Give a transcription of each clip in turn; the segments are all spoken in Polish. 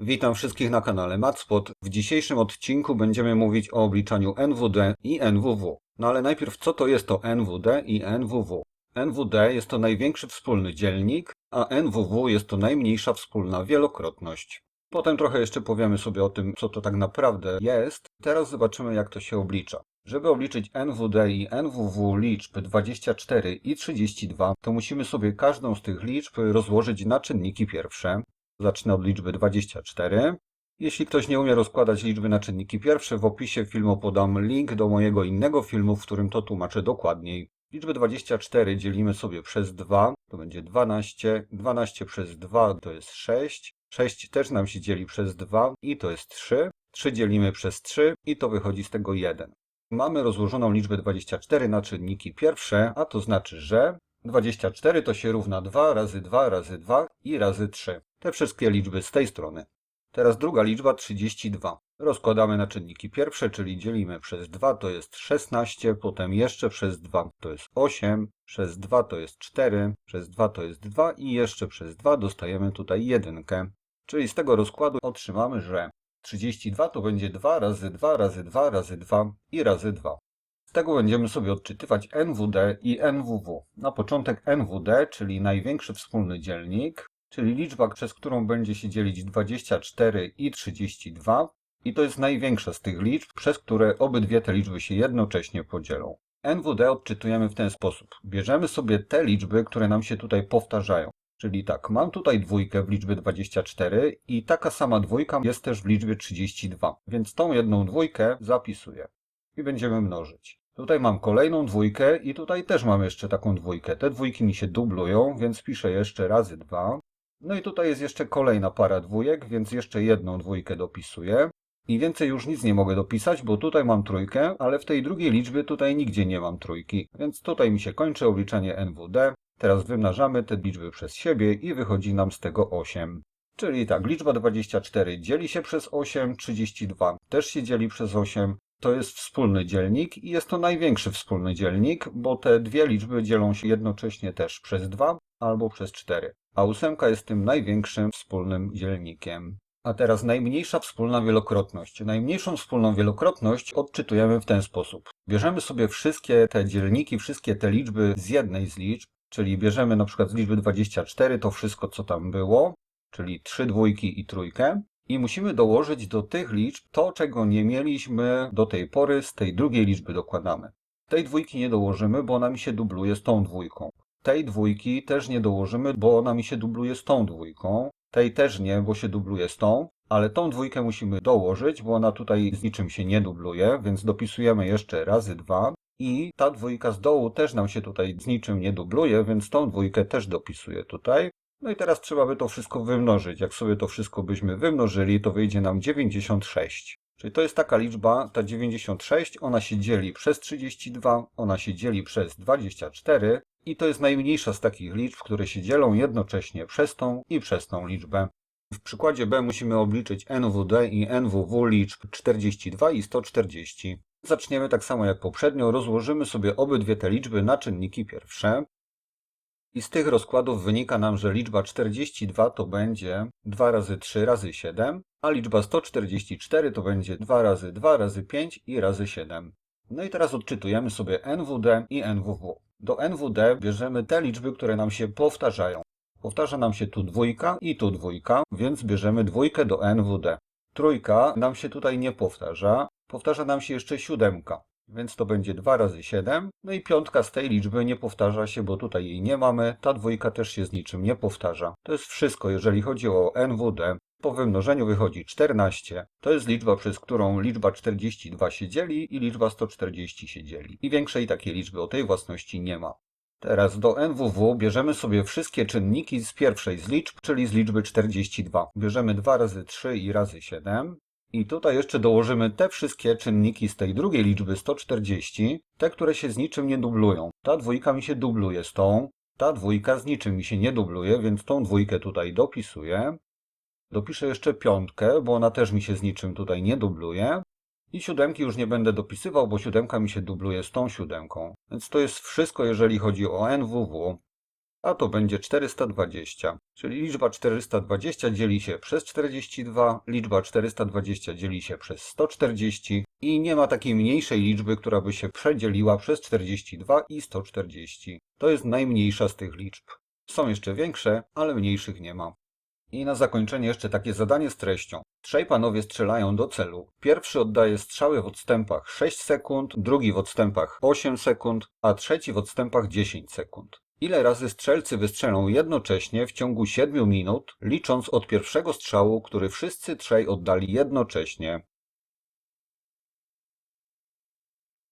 Witam wszystkich na kanale Matspot. W dzisiejszym odcinku będziemy mówić o obliczaniu NWD i NWW. No ale najpierw co to jest to NWD i NWW? NWD jest to największy wspólny dzielnik, a NWW jest to najmniejsza wspólna wielokrotność. Potem trochę jeszcze powiemy sobie o tym, co to tak naprawdę jest. Teraz zobaczymy, jak to się oblicza. Żeby obliczyć NWD i NWW liczb 24 i 32, to musimy sobie każdą z tych liczb rozłożyć na czynniki pierwsze. Zacznę od liczby 24. Jeśli ktoś nie umie rozkładać liczby na czynniki pierwsze, w opisie filmu podam link do mojego innego filmu, w którym to tłumaczę dokładniej. Liczbę 24 dzielimy sobie przez 2, to będzie 12. 12 przez 2 to jest 6. 6 też nam się dzieli przez 2 i to jest 3. 3 dzielimy przez 3 i to wychodzi z tego 1. Mamy rozłożoną liczbę 24 na czynniki pierwsze, a to znaczy, że 24 to się równa 2 razy 2 razy 2 i razy 3. Te wszystkie liczby z tej strony. Teraz druga liczba 32. Rozkładamy na czynniki pierwsze, czyli dzielimy przez 2 to jest 16, potem jeszcze przez 2 to jest 8, przez 2 to jest 4, przez 2 to jest 2 i jeszcze przez 2 dostajemy tutaj jedynkę. Czyli z tego rozkładu otrzymamy, że 32 to będzie 2 razy 2 razy 2 razy 2 i razy 2. Z tego będziemy sobie odczytywać NWD i NWW. Na początek NWD, czyli największy wspólny dzielnik, czyli liczba, przez którą będzie się dzielić 24 i 32. I to jest największa z tych liczb, przez które obydwie te liczby się jednocześnie podzielą. NWD odczytujemy w ten sposób. Bierzemy sobie te liczby, które nam się tutaj powtarzają. Czyli tak, mam tutaj dwójkę w liczbie 24 i taka sama dwójka jest też w liczbie 32. Więc tą jedną dwójkę zapisuję i będziemy mnożyć. Tutaj mam kolejną dwójkę i tutaj też mam jeszcze taką dwójkę. Te dwójki mi się dublują, więc piszę jeszcze razy 2. No i tutaj jest jeszcze kolejna para dwójek, więc jeszcze jedną dwójkę dopisuję. I więcej już nic nie mogę dopisać, bo tutaj mam trójkę, ale w tej drugiej liczbie tutaj nigdzie nie mam trójki. Więc tutaj mi się kończy obliczanie NWD. Teraz wymnażamy te liczby przez siebie i wychodzi nam z tego 8. Czyli tak, liczba 24 dzieli się przez 8, 32 też się dzieli przez 8. To jest wspólny dzielnik i jest to największy wspólny dzielnik, bo te dwie liczby dzielą się jednocześnie też przez 2 albo przez 4. A ósemka jest tym największym wspólnym dzielnikiem. A teraz najmniejsza wspólna wielokrotność. Najmniejszą wspólną wielokrotność odczytujemy w ten sposób. Bierzemy sobie wszystkie te dzielniki, wszystkie te liczby z jednej z liczb, czyli bierzemy na przykład z liczby 24 to wszystko, co tam było, czyli 3 dwójki i trójkę. I musimy dołożyć do tych liczb to, czego nie mieliśmy do tej pory, z tej drugiej liczby dokładamy. Tej dwójki nie dołożymy, bo ona mi się dubluje z tą dwójką. Tej dwójki też nie dołożymy, bo ona mi się dubluje z tą dwójką. Tej też nie, bo się dubluje z tą, ale tą dwójkę musimy dołożyć, bo ona tutaj z niczym się nie dubluje, więc dopisujemy jeszcze razy dwa. I ta dwójka z dołu też nam się tutaj z niczym nie dubluje, więc tą dwójkę też dopisuję tutaj. No i teraz trzeba by to wszystko wymnożyć. Jak sobie to wszystko byśmy wymnożyli, to wyjdzie nam 96. Czyli to jest taka liczba, ta 96, ona się dzieli przez 32, ona się dzieli przez 24 i to jest najmniejsza z takich liczb, które się dzielą jednocześnie przez tą i przez tą liczbę. W przykładzie B musimy obliczyć NWD i NWW liczb 42 i 140. Zaczniemy tak samo jak poprzednio, rozłożymy sobie obydwie te liczby na czynniki pierwsze. I z tych rozkładów wynika nam, że liczba 42 to będzie 2 razy 3 razy 7, a liczba 144 to będzie 2 razy 2 razy 5 i razy 7. No i teraz odczytujemy sobie NWD i NWW. Do NWD bierzemy te liczby, które nam się powtarzają. Powtarza nam się tu dwójka i tu dwójka, więc bierzemy dwójkę do NWD. Trójka nam się tutaj nie powtarza, powtarza nam się jeszcze siódemka, więc to będzie 2 razy 7. No i piątka z tej liczby nie powtarza się, bo tutaj jej nie mamy. Ta dwójka też się z niczym nie powtarza. To jest wszystko, jeżeli chodzi o NWD. Po wymnożeniu wychodzi 14. To jest liczba, przez którą liczba 42 się dzieli i liczba 140 się dzieli. I większej takiej liczby o tej własności nie ma. Teraz do NWW bierzemy sobie wszystkie czynniki z pierwszej z liczb, czyli z liczby 42. Bierzemy 2 razy 3 i razy 7. I tutaj jeszcze dołożymy te wszystkie czynniki z tej drugiej liczby 140, te, które się z niczym nie dublują. Ta dwójka mi się dubluje z tą, ta dwójka z niczym mi się nie dubluje, więc tą dwójkę tutaj dopisuję. Dopiszę jeszcze piątkę, bo ona też mi się z niczym tutaj nie dubluje. I siódemki już nie będę dopisywał, bo siódemka mi się dubluje z tą siódemką. Więc to jest wszystko, jeżeli chodzi o NWW. a to będzie 420. Czyli liczba 420 dzieli się przez 42, liczba 420 dzieli się przez 140 i nie ma takiej mniejszej liczby, która by się przedzieliła przez 42 i 140. To jest najmniejsza z tych liczb. Są jeszcze większe, ale mniejszych nie ma. I na zakończenie jeszcze takie zadanie z treścią. Trzej panowie strzelają do celu. Pierwszy oddaje strzały w odstępach 6 sekund, drugi w odstępach 8 sekund, a trzeci w odstępach 10 sekund. Ile razy strzelcy wystrzelą jednocześnie w ciągu 7 minut, licząc od pierwszego strzału, który wszyscy trzej oddali jednocześnie?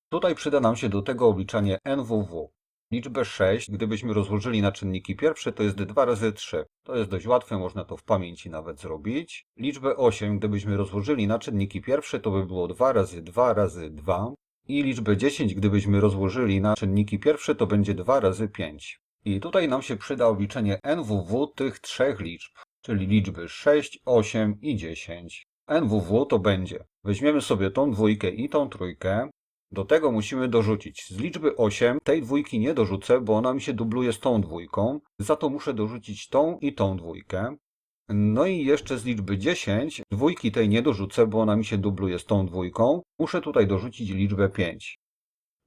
Tutaj przyda nam się do tego obliczanie NWW. Liczbę 6, gdybyśmy rozłożyli na czynniki pierwsze, to jest 2 razy 3. To jest dość łatwe, można to w pamięci nawet zrobić. Liczbę 8, gdybyśmy rozłożyli na czynniki pierwsze, to by było 2 razy 2 razy 2. I liczbę 10, gdybyśmy rozłożyli na czynniki pierwsze, to będzie 2 razy 5. I tutaj nam się przyda obliczenie NWW tych trzech liczb, czyli liczby 6, 8 i 10. NWW to będzie, weźmiemy sobie tą dwójkę i tą trójkę, do tego musimy dorzucić z liczby 8, tej dwójki nie dorzucę, bo ona mi się dubluje z tą dwójką, za to muszę dorzucić tą i tą dwójkę. No i jeszcze z liczby 10, dwójki tej nie dorzucę, bo ona mi się dubluje z tą dwójką, muszę tutaj dorzucić liczbę 5.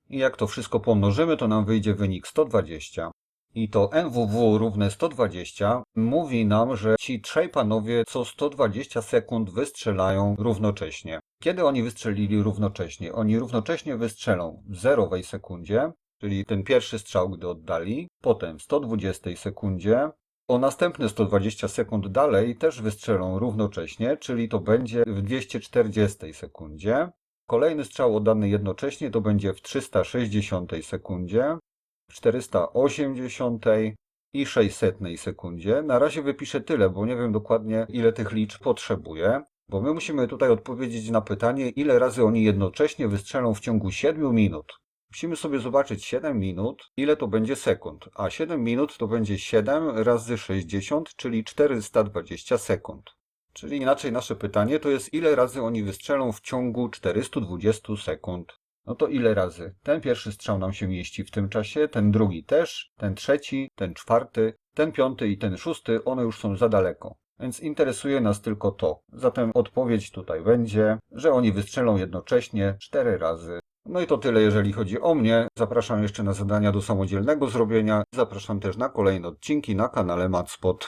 I jak to wszystko pomnożymy, to nam wyjdzie wynik 120. I to NWW równe 120 mówi nam, że ci trzej panowie co 120 sekund wystrzelają równocześnie. Kiedy oni wystrzelili równocześnie? Oni równocześnie wystrzelą w zerowej sekundzie, czyli ten pierwszy strzał, gdy oddali, potem w 120 sekundzie, o następne 120 sekund dalej też wystrzelą równocześnie, czyli to będzie w 240 sekundzie. Kolejny strzał oddany jednocześnie to będzie w 360 sekundzie, 480 i 600 sekundzie. Na razie wypiszę tyle, bo nie wiem dokładnie ile tych liczb potrzebuję, bo my musimy tutaj odpowiedzieć na pytanie, ile razy oni jednocześnie wystrzelą w ciągu 7 minut. Musimy sobie zobaczyć 7 minut, ile to będzie sekund, a 7 minut to będzie 7 razy 60, czyli 420 sekund. Czyli inaczej nasze pytanie to jest ile razy oni wystrzelą w ciągu 420 sekund. No to ile razy? Ten pierwszy strzał nam się mieści w tym czasie, ten drugi też, ten trzeci, ten czwarty, ten piąty i ten szósty, one już są za daleko. Więc interesuje nas tylko to. Zatem odpowiedź tutaj będzie, że oni wystrzelą jednocześnie 4 razy. No i to tyle, jeżeli chodzi o mnie. Zapraszam jeszcze na zadania do samodzielnego zrobienia. Zapraszam też na kolejne odcinki na kanale Matspot.